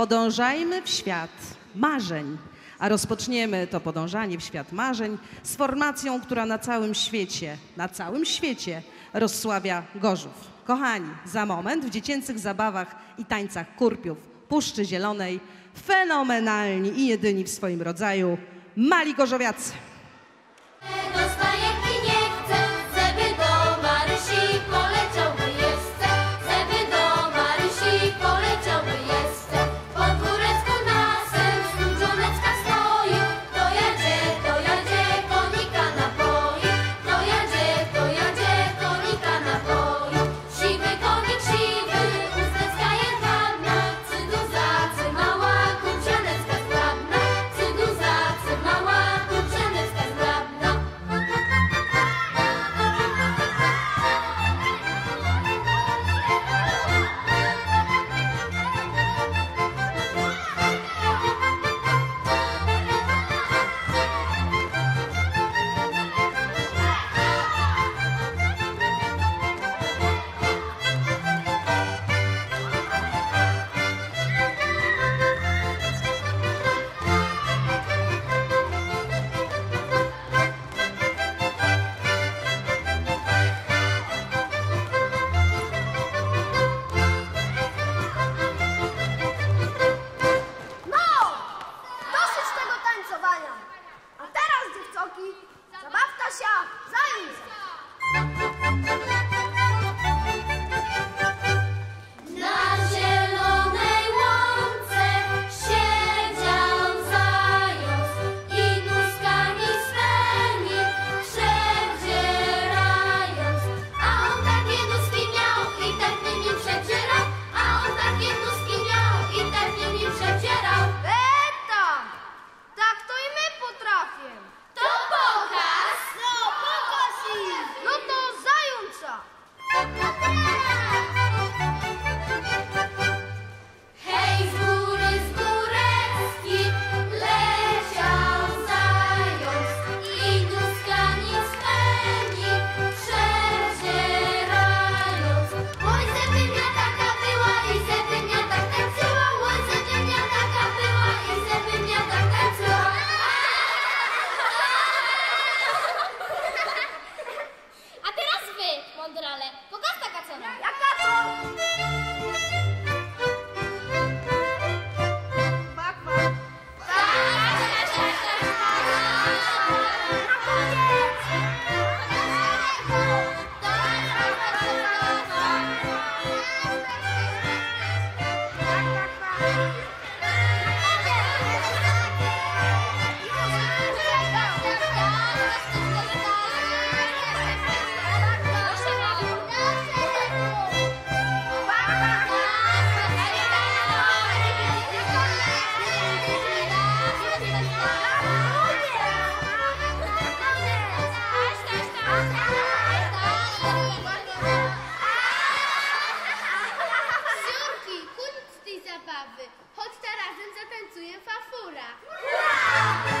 Podążajmy w świat marzeń. A rozpoczniemy to podążanie w świat marzeń z formacją, która na całym świecie, na całym świecie rozsławia Gorzów. Kochani, za moment w dziecięcych zabawach i tańcach kurpiów Puszczy Zielonej fenomenalni i jedyni w swoim rodzaju mali gorzowiacy. Zabawy. Chodź razem zatańcuję fafura.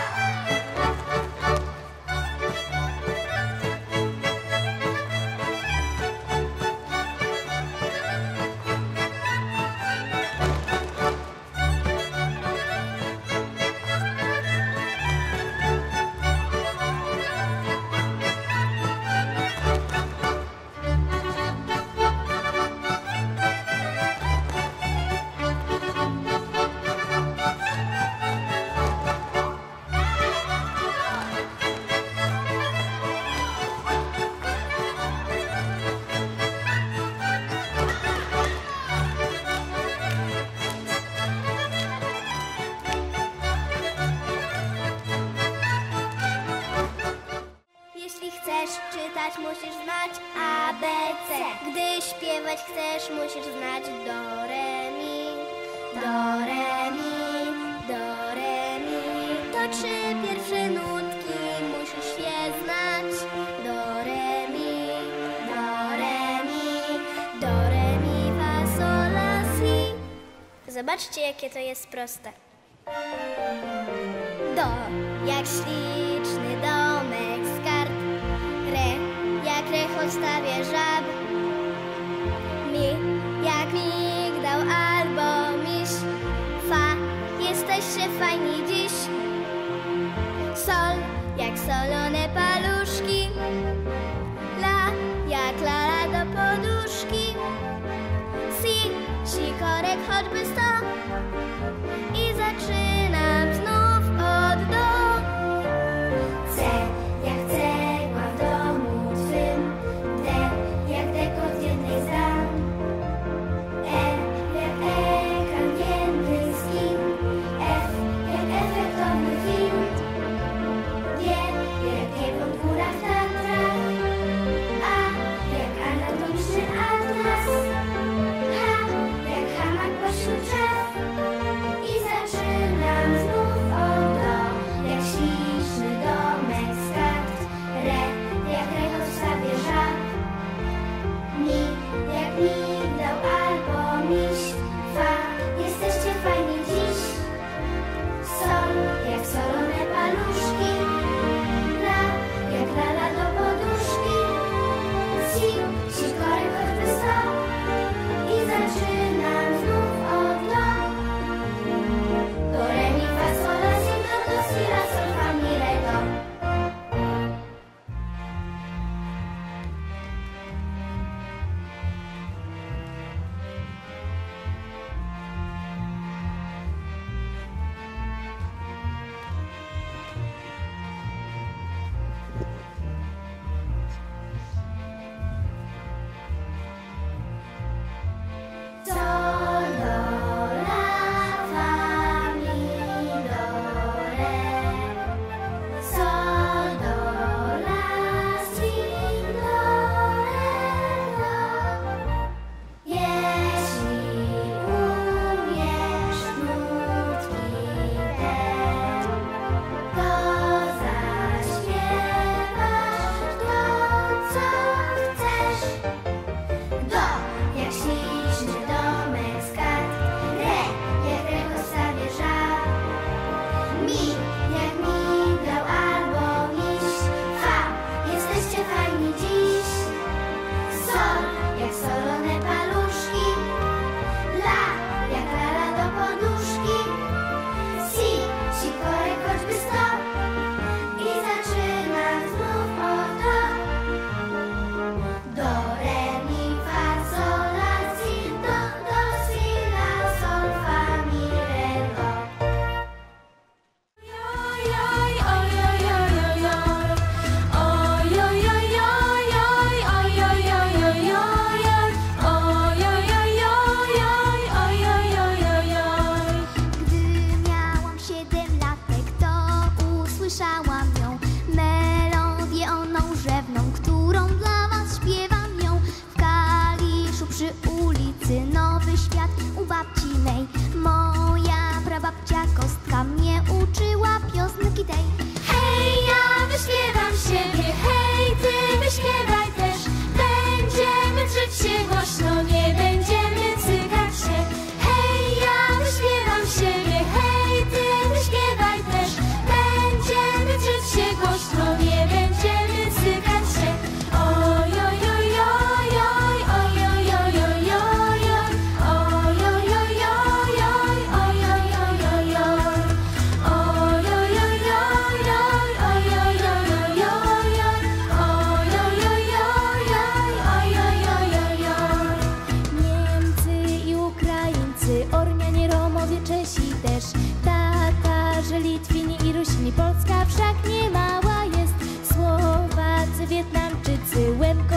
C. Gdy śpiewać chcesz, musisz znać Do, Re, Mi. Do, Re, Mi. Do, Re, Mi. To trzy pierwsze nutki, musisz je znać. Do, Re, Mi. Do, Re, Mi. Do, Re, Mi, Fa, Sol, La, Si. Zobaczcie, jakie to jest proste. Do, jak śliczny domek z kart. Re, jak rechoć stawie żab. fajni dziś. Sol jak solone paluszki La jak lala do poduszki. Si, sikorek choćby stał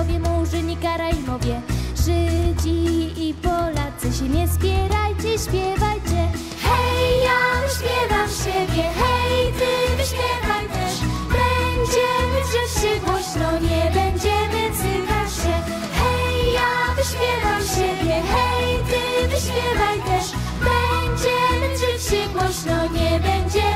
Żydowskie, Murzyni, Karaibowie, Żydzi i Polacy się nie spierajcie, śpiewajcie. Hej, ja śpiewam siebie, hej, ty śpiewaj też. Będziemy drzeć się głośno, nie będziemy cykać się. Hej, ja wyśpiewam siebie, hej, ty wyśpiewaj też. Będziemy drzeć się głośno, nie będziemy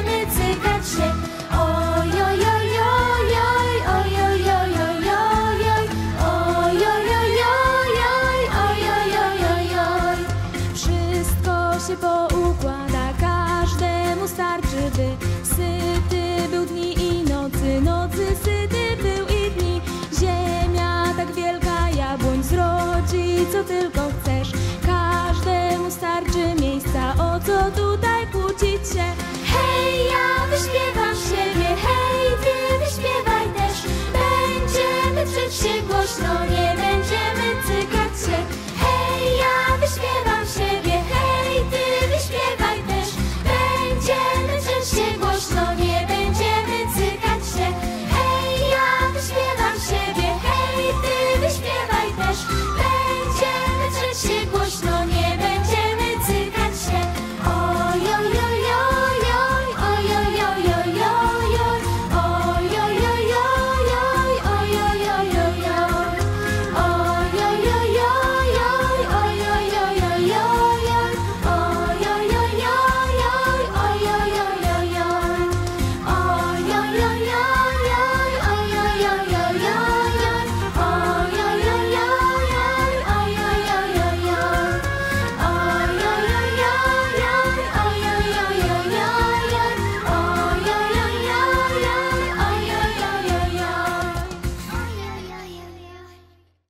krzycz się głośno,